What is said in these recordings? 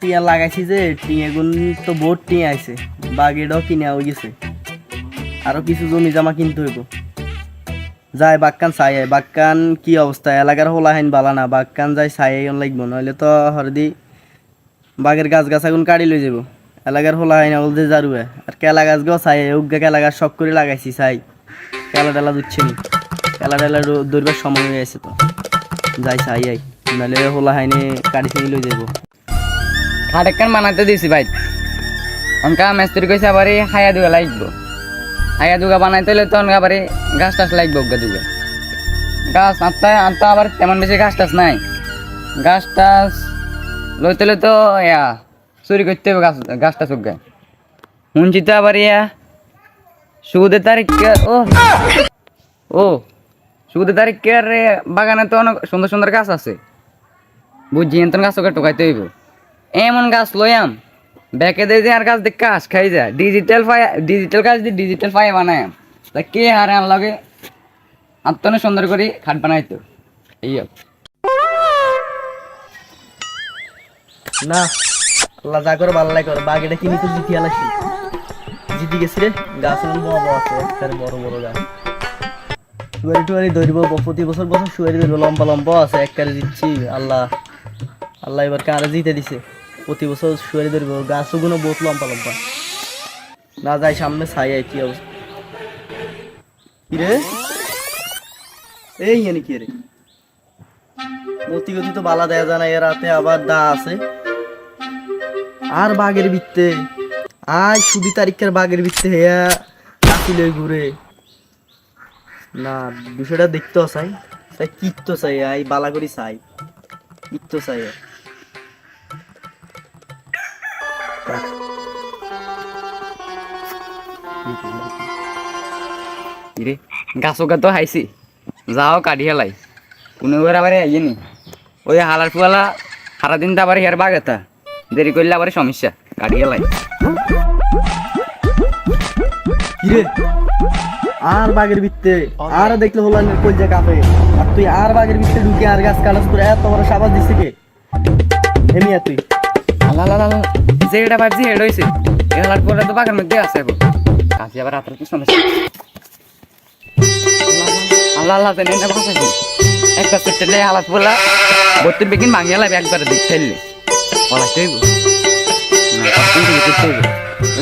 টিয়া লাগাইছি যে, টিয়া গুন তো বহুত টিয়া আছে কিনে হয়ে গেছে। আরও কিছু জমি জামা কিনতে হইব। যাই চাই কি অবস্থা? এলাকার হোলা হাইন বালা না। যাই চাই লাগবো। নইলে তো হরদি বাগের গাছ গাছাগুন কাটি লই যাব এলাকার হোলা হাইন বল যে জারুয়ে আর কেলা গাছ গো চাই উগা কেলা গাছ শখ করে লাগাইছি চাই। কেলা টেলা দুচ্ছে নি। কেলা টেলা দৌড়বার সময় হয়ে আছে তো। যাই চাই আই। নাহলে হোলা হাইনে কাটি চিনি লই যাব খাট একখান বানাইতে দিছি ভাই। অনকা মেস্ত্রি কইছে আবার হায়া দুগা লাগবো। হায়া দুগা বানাইতে হলে তো অনকা আবার গাছ টাছ লাগবো ওগা দুগা। গাছ আনতে আনতে আবার তেমন বেশি গাছ টাছ নাই। গাছ টাছ লইতে হলে তো ইয়া, চুরি করতে হবে গাছ গাছ টাছ ওগা শুনছি তো আবার ইয়া সুদের তারিখ ও ও সুদের তারিখের বাগানে তো অনেক সুন্দর সুন্দর গাছ আছে। বুঝছি এমন গাছ ওকে টোকাইতে হইব। এমন গাছ লয়াম ব্যাকে দিয়ে আর গাছ দিয়ে কাজ খাই যায়। ডিজিটাল ফাই ডিজিটাল গাছ দিয়ে ডিজিটাল ফাই বানায়াম তা কে হারে লাগে? আত্মনে সুন্দর করে খাট বানাইতো। এই না, আল্লাহ যা করে ভালো লাগে বাঘ এটা তো জিতি আলাসি। জিতি গেছি রে। গাছ বড় বড় আছে বড় বড় গাছ। শুয়ারি টুয়ারি ধরব প্রতি বছর বছর শুয়ারি লম্বা লম্বা আছে দিচ্ছি আল্লাহ আল্লাহ এবার কারে জিতে দিছে। প্রতি বছর শুয়ারি ধরব গাছগুলো বহুত লম্বা লম্বা। না যাই সামনে, ছাই কি অবস্থা। কি রে এই কি রে? তো বালা দেয়া রাতে আবার দা আছে। আর বাঘের বিত্তে আজ সুদি তারিখের বাঘের বিত্তে হেয়া কাশি লই ঘুরে। না, বিষয়টা দেখতে চাই তাই কিত্ত চাই, আই বালা করি চাই। কিত্ত চাই আর। ইরে গাছ ওগা তো হাইছি। যাও কাটি হেলাই। কোনো এবার আবার আইয়ে নি। ওই হালার ফুয়ালা সারাদিন তো আবার হেয়ার বাগ এটা। দেরি করলে আবার সমস্যা। কাটি হেলাই। কিরে আর বাঘের ভিত্তে আর দেখলে হলো না কই যে কাপে। আর তুই আর বাঘের ভিত্তে ঢুকে আর গাছ কালাস করে এত বড় সাবাস দিছে কে? হেমিয়া তুই। যে এটা হেড হয়েছে এ হালার ফুয়ালা তো বাগের মধ্যে আছে আবার কি আল্লাহ আল্লাহ জানি না বাঁচাইছে একটা সেটেলে ফুয়ালা বত্রির বেগিন ভাঙিয়ে লাগবে একবারে দিক ফেললে। বলা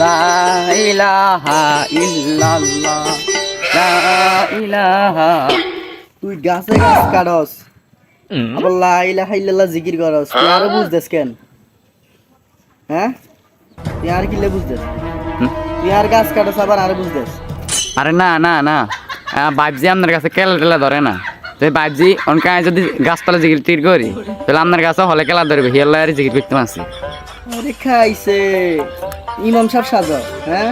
লা ইলাহা ইল্লাল্লাহ। তুই গাছে গাছ কাটস। আবার লা ইলাহা ইল্লাল্লাহ জিকির করস। তুই আরও বুঝদেস কেন? হ্যাঁ? তুই আর কিলে বুঝদেস হুম। তুই আর গাছ কাটস আবার আর বুঝদেস আরে না না না। বাইবজি আপনার কাছে কেলা টেলা ধরে না। তো বাইবজি অনকা যদি গাছপালা জিকির তীর করি তাহলে আপনার কাছে হলে কেলা ধরবে? হিয়াল্লা আর জিকির করতে পারছি। আরে খাইছে। ইমাম সাহেব সাজা হ্যাঁ?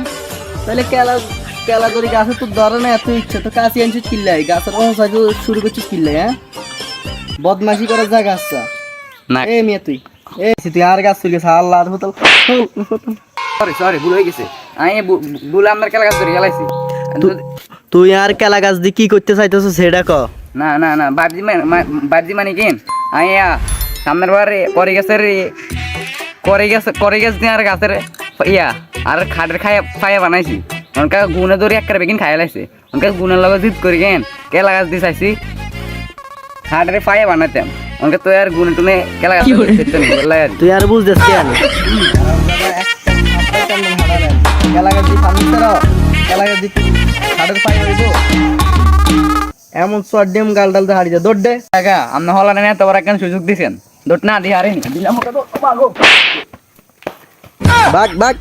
তাহলে কেলা কেলা করে গাছে তো ধরে না এত ইচ্ছা। তো কাছে আনছিস কিল্লাই গাছের অহসাই শুরু করছিস কিল্লাই হ্যাঁ? বদমাশি করার যা গাছটা না। এ মিয়া তুই এ তুই আর গাছ তুই গেছে আল্লাহ হতাল সরি সরি ভুল হয়ে গেছে। আমি ভুল আপনার কেলা গাছ ধরে গেলাইছি। তুই আর কেলা গাছ দিয়ে কি করতে চাইতেছ সেটা ক। না না না বাবজি বাবজি মানে কেন আমি সামনের বার করে গেছের করে গেছে করে গেছে দিয়ে আর গাছের ইয়া আর খাটের খাইয়া খাইয়া বানাইছি। অনকা গুনে ধরে একটা বেগিন খাইয়া লাইছে অনকা গুনের লগে জিত করি কেন? কেলা গাছ দিয়ে চাইছি। খাটের ফাইয়া বানাইতাম অনকা তো আর গুনে টুনে কেলা গাছ তুই আর বুঝতেস কেন? কেলা গাছ দিয়ে সামনে করো কেলা গাছ দিয়ে হাড়ের পায়ে হইব এমন চড্ডিম গাল ডালতে হারিয়ে যা দৌড় দে। টাকা আপনি হলানে এত বড় কেন সুযোগ দিছেন। দোট না দিয়ে হারেনি দিলাম তো বাগো বাঘ।